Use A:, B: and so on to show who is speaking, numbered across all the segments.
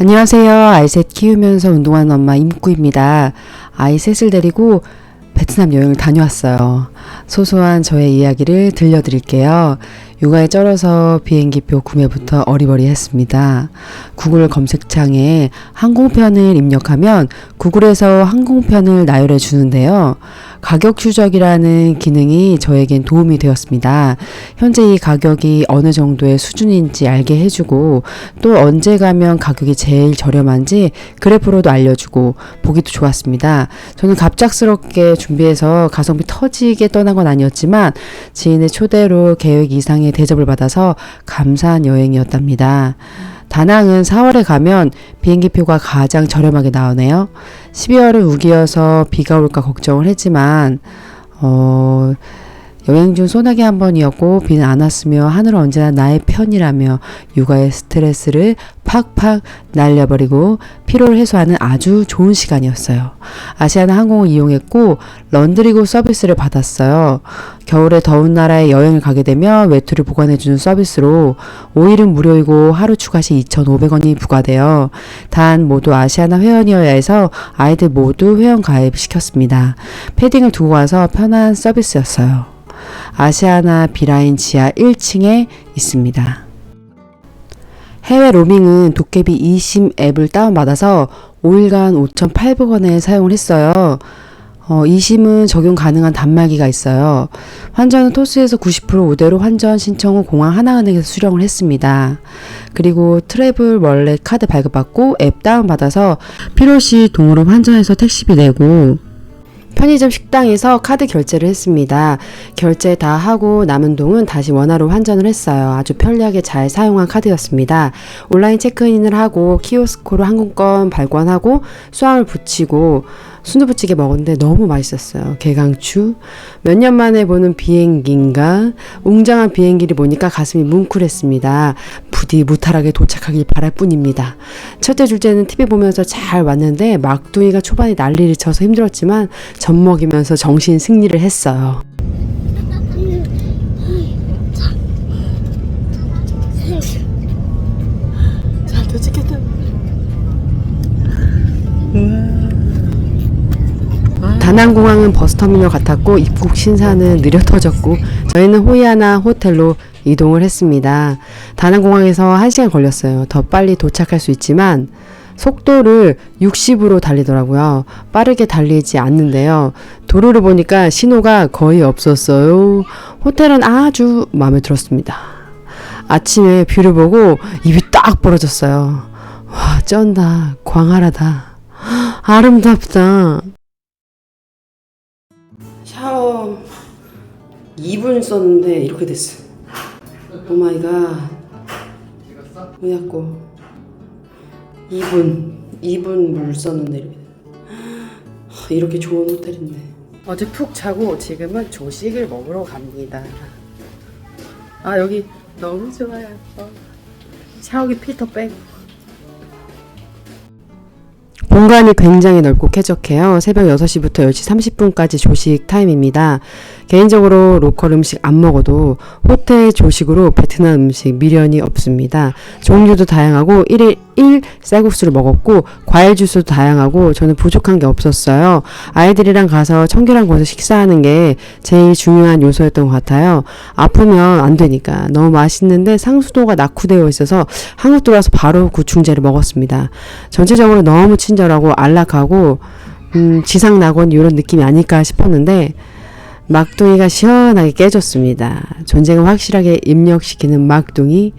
A: 안녕하세요. 아이셋 키우면서 운동하는 엄마 임구입니다. 아이 셋을 데리고 베트남 여행을 다녀왔어요. 소소한 저의 이야기를 들려드릴게요. 육아에 쩔어서 비행기표 구매부터 어리버리 했습니다. 구글 검색창에 항공편을 입력하면 구글에서 항공편을 나열해 주는데요. 가격 추적이라는 기능이 저에겐 도움이 되었습니다. 현재 이 가격이 어느 정도의 수준인지 알게 해주고 또 언제 가면 가격이 제일 저렴한지 그래프로도 알려주고 보기도 좋았습니다. 저는 갑작스럽게 준비해서 가성비 터지게 떠난 건 아니었지만 지인의 초대로 계획 이상의 대접을 받아서 감사한 여행이었답니다. 다낭은 4월에 가면 비행기표가 가장 저렴하게 나오네요. 12월은 우기여서 비가 올까 걱정을 했지만 어 여행 중 소나기 한 번이었고 비는 안 왔으며 하늘은 언제나 나의 편이라며 육아의 스트레스를 팍팍 날려버리고 피로를 해소하는 아주 좋은 시간이었어요. 아시아나 항공을 이용했고 런드리고 서비스를 받았어요. 겨울에 더운 나라에 여행을 가게 되면 외투를 보관해주는 서비스로 5일은 무료이고 하루 추가 시 2,500원이 부과돼요. 단 모두 아시아나 회원이어야 해서 아이들 모두 회원 가입시켰습니다. 패딩을 두고 가서 편한 서비스였어요. 아시아나 비라인 지하 1층에 있습니다. 해외 로밍은 도깨비 이심 앱을 다운받아서 5일간 5,800원에 사용을 했어요. 어, 이심은 적용 가능한 단말기가 있어요. 환전은 토스에서 90% 우대로 환전 신청 후 공항 하나은행에서 수령을 했습니다. 그리고 트래블 월렛 카드 발급받고 앱 다운받아서 필요시 동으로 환전해서 택시비 내고 편의점 식당에서 카드 결제를 했습니다. 결제 다 하고 남은 돈은 다시 원화로 환전을 했어요. 아주 편리하게 잘 사용한 카드였습니다. 온라인 체크인을 하고 키오스코로 항공권 발권하고 수화물 붙이고 순두부찌개 먹었는데 너무 맛있었어요. 개강추. 몇 년 만에 보는 비행기인가? 웅장한 비행기를 보니까 가슴이 뭉클했습니다. 부디 무탈하게 도착하길 바랄 뿐입니다. 첫째, 둘째는 TV 보면서 잘 왔는데 막둥이가 초반에 난리를 쳐서 힘들었지만 젖 먹이면서 정신 승리를 했어요. 다낭공항은 버스터미널 같았고 입국 신사는 느려 터졌고 저희는 호이아나 호텔로 이동을 했습니다. 다낭공항에서 1시간 걸렸어요. 더 빨리 도착할 수 있지만 속도를 60으로 달리더라고요. 빠르게 달리지 않는데요. 도로를 보니까 신호가 거의 없었어요. 호텔은 아주 마음에 들었습니다. 아침에 뷰를 보고 입이 딱 벌어졌어요. 와, 쩐다. 광활하다. 아름답다. 샤워 2분 썼는데 이렇게 됐어. 오 마이 갓. 뭐냐고. 2분. 2분 물 썼는데 이렇게. 하, 이렇게 좋은 호텔인데. 어제 푹 자고 지금은 조식을 먹으러 갑니다. 아 여기 너무 좋아요. 어. 샤워기 필터 빼고. 공간이 굉장히 넓고 쾌적해요. 새벽 6시부터 10시 30분까지 조식 타임입니다. 개인적으로 로컬 음식 안 먹어도 호텔 조식으로 베트남 음식 미련이 없습니다. 종류도 다양하고 1일 1 쌀국수를 먹었고 과일 주스도 다양하고 저는 부족한 게 없었어요. 아이들이랑 가서 청결한 곳에서 식사하는 게 제일 중요한 요소였던 것 같아요. 아프면 안 되니까 너무 맛있는데 상수도가 낙후되어 있어서 한국 들어와서 바로 구충제를 먹었습니다. 전체적으로 너무 친절하고 안락하고 음, 지상 낙원 이런 느낌이 아닐까 싶었는데 막둥이가 시원하게 깨졌습니다. 존재가 확실하게 입력시키는 막둥이.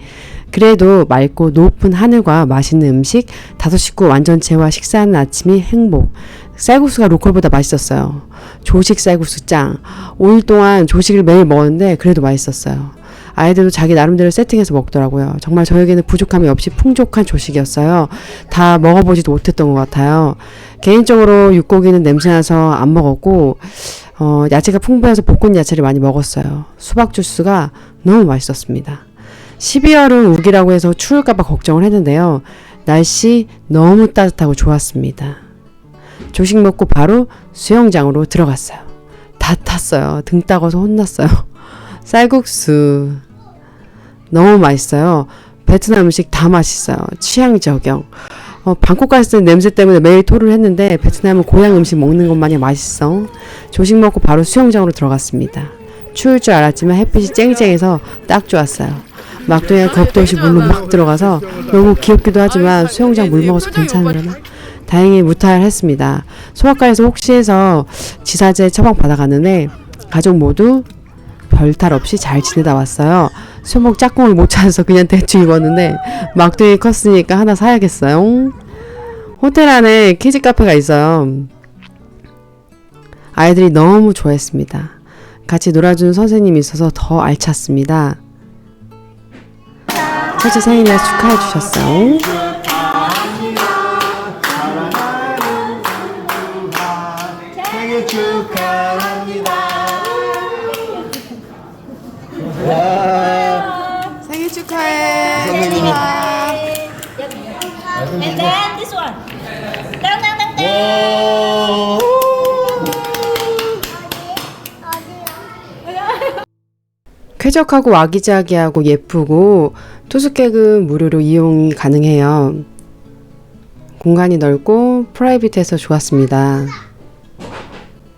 A: 그래도 맑고 높은 하늘과 맛있는 음식, 다섯 식구 완전체와 식사하는 아침이 행복. 쌀국수가 로컬보다 맛있었어요. 조식 쌀국수 짱. 5일 동안 조식을 매일 먹었는데 그래도 맛있었어요. 아이들도 자기 나름대로 세팅해서 먹더라고요. 정말 저에게는 부족함이 없이 풍족한 조식이었어요. 다 먹어보지도 못했던 것 같아요. 개인적으로 육고기는 냄새나서 안 먹었고, 어, 야채가 풍부해서 볶은 야채를 많이 먹었어요. 수박 주스가 너무 맛있었습니다. 12월은 우기라고 해서 추울까봐 걱정을 했는데요. 날씨 너무 따뜻하고 좋았습니다. 조식 먹고 바로 수영장으로 들어갔어요. 다 탔어요. 등 따가서 혼났어요. 쌀국수. 너무 맛있어요. 베트남 음식 다 맛있어요. 취향 저격. 어, 방콕 갔을 때 냄새 때문에 매일 토를 했는데 베트남은 고향 음식 먹는 것만이 맛있어. 조식 먹고 바로 수영장으로 들어갔습니다. 추울 줄 알았지만 햇빛이 쨍쨍해서 딱 좋았어요. 막둥이가 겁도 없이 물로 막 들어가서 너무 귀엽기도 하지만 수영장 물 먹어서 괜찮으려나? 다행히 무탈 했습니다. 소아과에서 혹시 해서 지사제 처방 받아갔는데 가족 모두 별탈 없이 잘 지내다 왔어요. 수목 짝꿍을 못 찾아서 그냥 대충 입었는데 막둥이 컸으니까 하나 사야겠어요. 호텔 안에 키즈 카페가 있어요. 아이들이 너무 좋아했습니다. 같이 놀아준 선생님이 있어서 더 알찼습니다. 첫째 생일날 축하해 주셨어요.
B: And then this one.
A: 쾌적하고 아기자기하고 예쁘고 투숙객은 무료로 이용이 가능해요. 공간이 넓고 프라이빗해서 좋았습니다.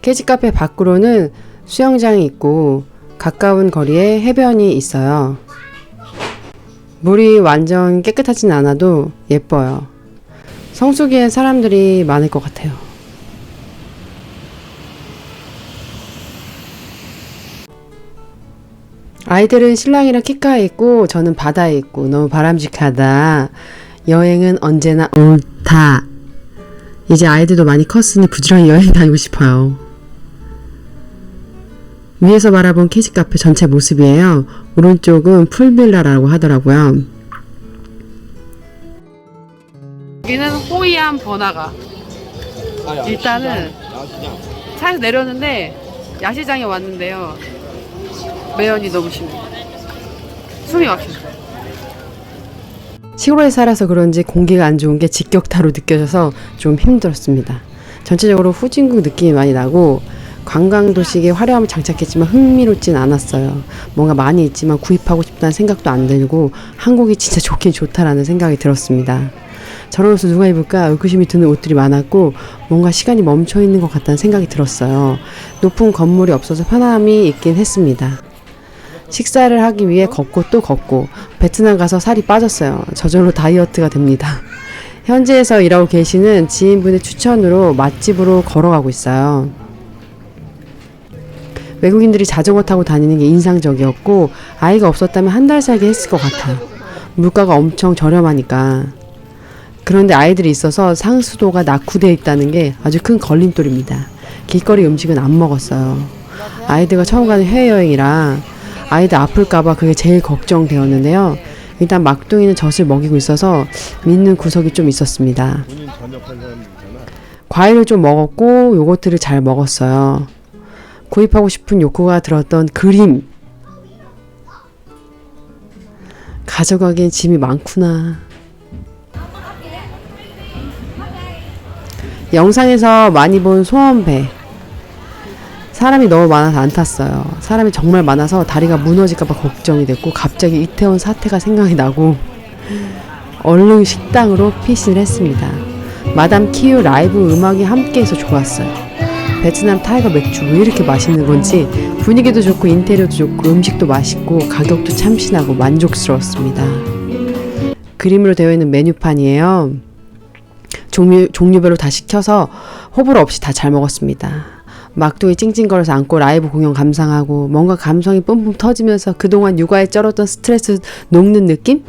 A: 캐지 카페 밖으로는 수영장이 있고 가까운 거리에 해변이 있어요. 물이 완전 깨끗하진 않아도 예뻐요. 성수기엔 사람들이 많을 것 같아요. 아이들은 신랑이랑 키카에 있고 저는 바다에 있고 너무 바람직하다. 여행은 언제나 옳다. 이제 아이들도 많이 컸으니 부지런히 여행 다니고 싶어요. 위에서 바라본 캐시 카페 전체 모습이에요. 오른쪽은 풀빌라라고 하더라고요. 여기는 호이안 번화가. 일단은 차에서 내렸는데 야시장에 왔는데요. 매연이 너무 심해. 숨이 막혀. 시골에 살아서 그런지 공기가 안 좋은 게 직격타로 느껴져서 좀 힘들었습니다. 전체적으로 후진국 느낌이 많이 나고 관광 도시의 화려함을 장착했지만 흥미롭진 않았어요. 뭔가 많이 있지만 구입하고 싶다는 생각도 안 들고 한국이 진짜 좋긴 좋다라는 생각이 들었습니다. 저런 옷을 누가 입을까 의구심이 드는 옷들이 많았고 뭔가 시간이 멈춰 있는 것 같다는 생각이 들었어요. 높은 건물이 없어서 편함이 있긴 했습니다. 식사를 하기 위해 걷고 또 걷고 베트남 가서 살이 빠졌어요. 저절로 다이어트가 됩니다. 현지에서 일하고 계시는 지인분의 추천으로 맛집으로 걸어가고 있어요. 외국인들이 자전거 타고 다니는 게 인상적이었고 아이가 없었다면 한 달 살기 했을 것 같아요. 물가가 엄청 저렴하니까. 그런데 아이들이 있어서 상수도가 낙후되어 있다는 게 아주 큰 걸림돌입니다. 길거리 음식은 안 먹었어요. 아이들과 처음 가는 해외여행이라 아이들 아플까봐 그게 제일 걱정되었는데요. 일단 막둥이는 젖을 먹이고 있어서 믿는 구석이 좀 있었습니다. 과일을 좀 먹었고 요거트를 잘 먹었어요. 구입하고 싶은 욕구가 들었던 그림. 가져가기엔 짐이 많구나. 영상에서 많이 본 소원배. 사람이 너무 많아서 안 탔어요. 사람이 정말 많아서 다리가 무너질까봐 걱정이 됐고 갑자기 이태원 사태가 생각이 나고 얼른 식당으로 피신을 했습니다. 마담 키유 라이브 음악이 함께해서 좋았어요. 베트남 타이거 맥주 왜 이렇게 맛있는 건지 분위기도 좋고 인테리어도 좋고 음식도 맛있고 가격도 참신하고 만족스러웠습니다. 그림으로 되어 있는 메뉴판이에요. 종류, 종류별로 다 시켜서 호불호 없이 다 잘 먹었습니다. 막둥이 찡찡거려서 안고 라이브 공연 감상하고 뭔가 감성이 뿜뿜 터지면서 그동안 육아에 쩔었던 스트레스 녹는 느낌?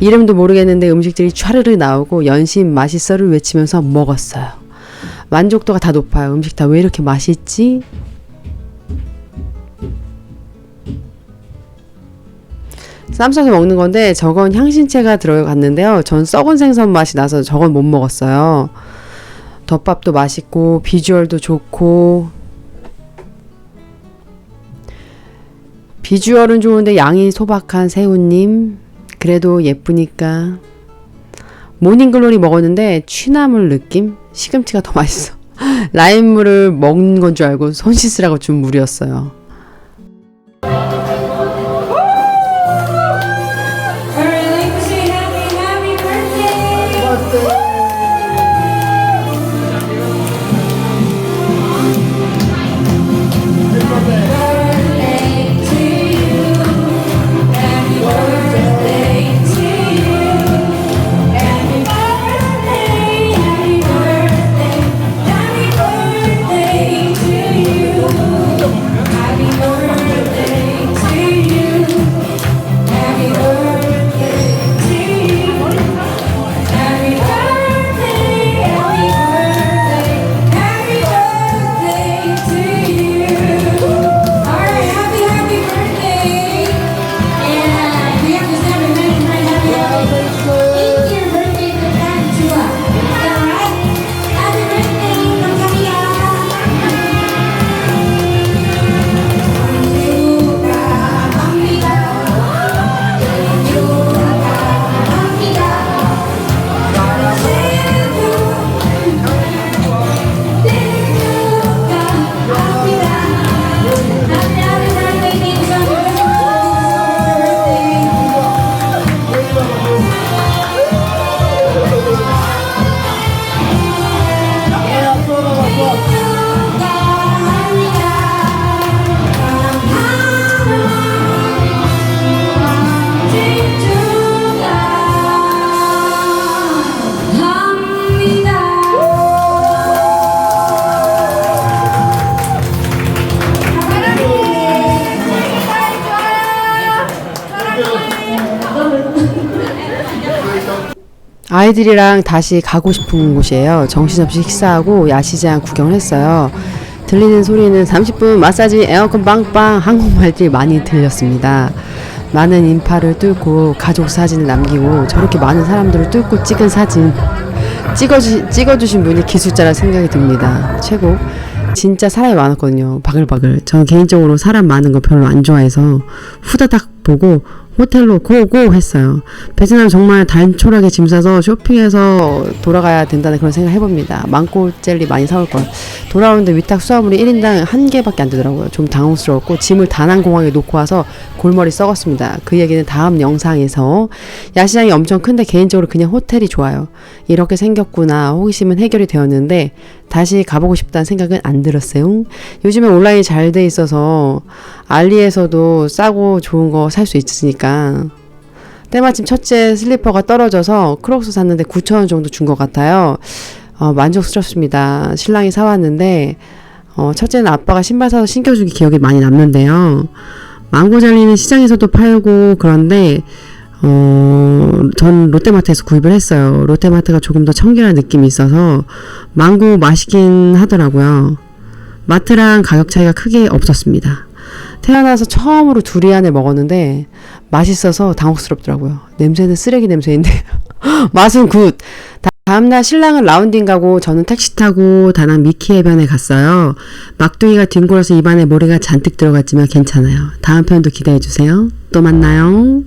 A: 이름도 모르겠는데 음식들이 촤르르 나오고 연신 맛있어를 외치면서 먹었어요. 만족도가 다 높아요. 음식 다 왜 이렇게 맛있지? 쌈 싸서 먹는 건데 저건 향신채가 들어갔는데요. 전 썩은 생선 맛이 나서 저건 못 먹었어요. 덮밥도 맛있고 비주얼도 좋고 비주얼은 좋은데 양이 소박한 새우님 그래도 예쁘니까 모닝글로리 먹었는데 취나물 느낌? 시금치가 더 맛있어. 라임물을 먹는 건 줄 알고 손 씻으라고 준 물이었어요 아이들이랑 다시 가고 싶은 곳이에요. 정신없이 식사하고 야시장 구경을 했어요. 들리는 소리는 30분 마사지 에어컨 빵빵 한국말들이 많이 들렸습니다. 많은 인파를 뚫고 가족 사진을 남기고 저렇게 많은 사람들을 뚫고 찍은 사진 찍어주, 찍어주신 분이 기술자라 생각이 듭니다. 최고. 진짜 사람이 많았거든요. 바글바글. 저는 개인적으로 사람 많은 거 별로 안 좋아해서 후다닥 보고 호텔로 고고 했어요. 베트남 정말 단촐하게 짐 싸서 쇼핑해서 돌아가야 된다는 그런 생각 해봅니다. 망고 젤리 많이 사올 걸. 돌아오는데 위탁 수화물이 1인당 한 개밖에 안 되더라고요. 좀 당혹스러웠고 짐을 다낭 공항에 놓고 와서 골머리 썩었습니다. 그 얘기는 다음 영상에서 야시장이 엄청 큰데 개인적으로 그냥 호텔이 좋아요. 이렇게 생겼구나 호기심은 해결이 되었는데 다시 가보고 싶다는 생각은 안 들었어요. 요즘에 온라인이 잘 돼 있어서 알리에서도 싸고 좋은 거 살 수 있으니까 때마침 첫째 슬리퍼가 떨어져서 크록스 샀는데 9,000원 정도 준 것 같아요. 어, 만족스럽습니다. 신랑이 사왔는데 어, 첫째는 아빠가 신발 사서 신겨준 게 기억이 많이 남는데요. 망고 젤리는 시장에서도 팔고 그런데 어, 전 롯데마트에서 구입을 했어요. 롯데마트가 조금 더 청결한 느낌이 있어서 망고 맛있긴 하더라고요. 마트랑 가격 차이가 크게 없었습니다. 태어나서 처음으로 두리안을 먹었는데 맛있어서 당혹스럽더라고요. 냄새는 쓰레기 냄새인데 맛은 굿. 다- 다음날 신랑은 라운딩 가고 저는 택시 타고 다낭 미키 해변에 갔어요. 막둥이가 뒹굴어서 입안에 모래가 잔뜩 들어갔지만 괜찮아요. 다음 편도 기대해 주세요. 또 만나요.